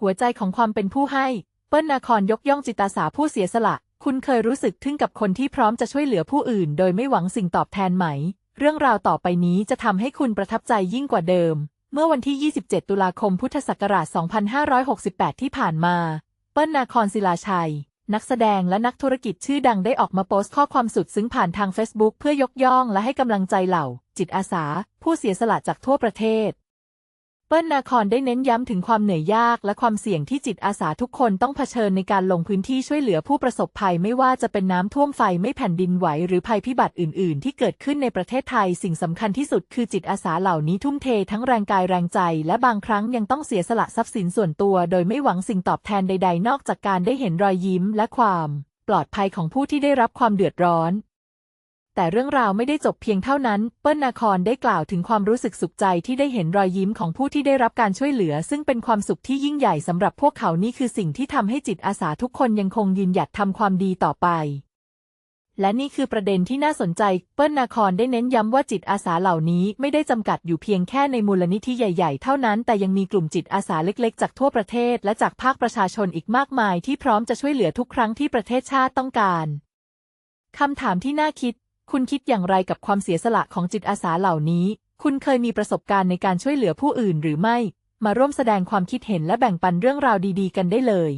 หัวใจของความเป็นผู้ให้ เปิ้ลนาคอนยกย่องจิตอาสาผู้เสียสละ คุณเคยรู้สึกทึ่งกับคนที่พร้อมจะช่วยเหลือผู้อื่น โดยไม่หวังสิ่งตอบแทนไหม เรื่องราวต่อไปนี้จะทำให้คุณประทับใจยิ่งกว่าเดิม เมื่อวันที่ 27 ตุลาคมพุทธศักราช 2568 ที่ผ่านมา เปิ้ลนาคอนศิลาชัยนักแสดงและนักธุรกิจชื่อดังได้ออกมาโพสต์ข้อความสุดซึ้งผ่านทาง Facebook เพื่อยกย่องและให้กำลังใจเหล่า จิตอาสา ผู้เสียสละจากทั่วประเทศ เปิ้ลนาคอนได้เน้นย้ำถึงความเหนื่อยยากและความเสี่ยงที่จิตอาสาทุกคนต้องเผชิญในการลงพื้นที่ช่วยเหลือผู้ประสบภัยไม่ว่าจะเป็นน้ำท่วมไฟไม่แผ่นดินไหวหรือภัยพิบัติอื่น ๆ ที่เกิดขึ้นในประเทศไทย สิ่งสำคัญที่สุดคือจิตอาสาเหล่านี้ทุ่มเททั้งแรงกายแรงใจ และบางครั้งยังต้องเสียสละทรัพย์สินส่วนตัว โดยไม่หวังสิ่งตอบแทนใด ๆ นอกจากการได้เห็นรอยยิ้มและความ ปลอดภัยของผู้ที่ได้รับความเดือดร้อน แต่เรื่องราวไม่ได้จบเพียงเท่านั้น เปิ้ลนาคอนได้กล่าวถึงความรู้สึกสุขใจที่ได้เห็นรอยยิ้มของผู้ที่ได้รับการช่วยเหลือ ซึ่งเป็นความสุขที่ยิ่งใหญ่สำหรับพวกเขานี่คือสิ่งที่ทำให้จิตอาสาทุกคนยังคงยืนหยัดทำความดีต่อไป และนี่คือประเด็นที่น่าสนใจ เปิ้ลนาคอนได้เน้นย้ำว่าจิตอาสาเหล่านี้ไม่ได้จำกัดอยู่เพียงแค่ในมูลนิธิใหญ่ๆ เท่านั้น แต่ยังมีกลุ่มจิตอาสาเล็กๆ จากทั่วประเทศ และจากภาคประชาชนอีกมากมาย ที่พร้อมจะช่วยเหลือทุกครั้งที่ประเทศชาติต้องการคำถามที่น่าคิด คุณคิดอย่างไรกับความเสียสละของจิตอาสาเหล่านี้ คุณเคยมีประสบการณ์ในการช่วยเหลือผู้อื่นหรือไม่ มาร่วมแสดงความคิดเห็นและแบ่งปันเรื่องราวดี ๆ กันได้เลย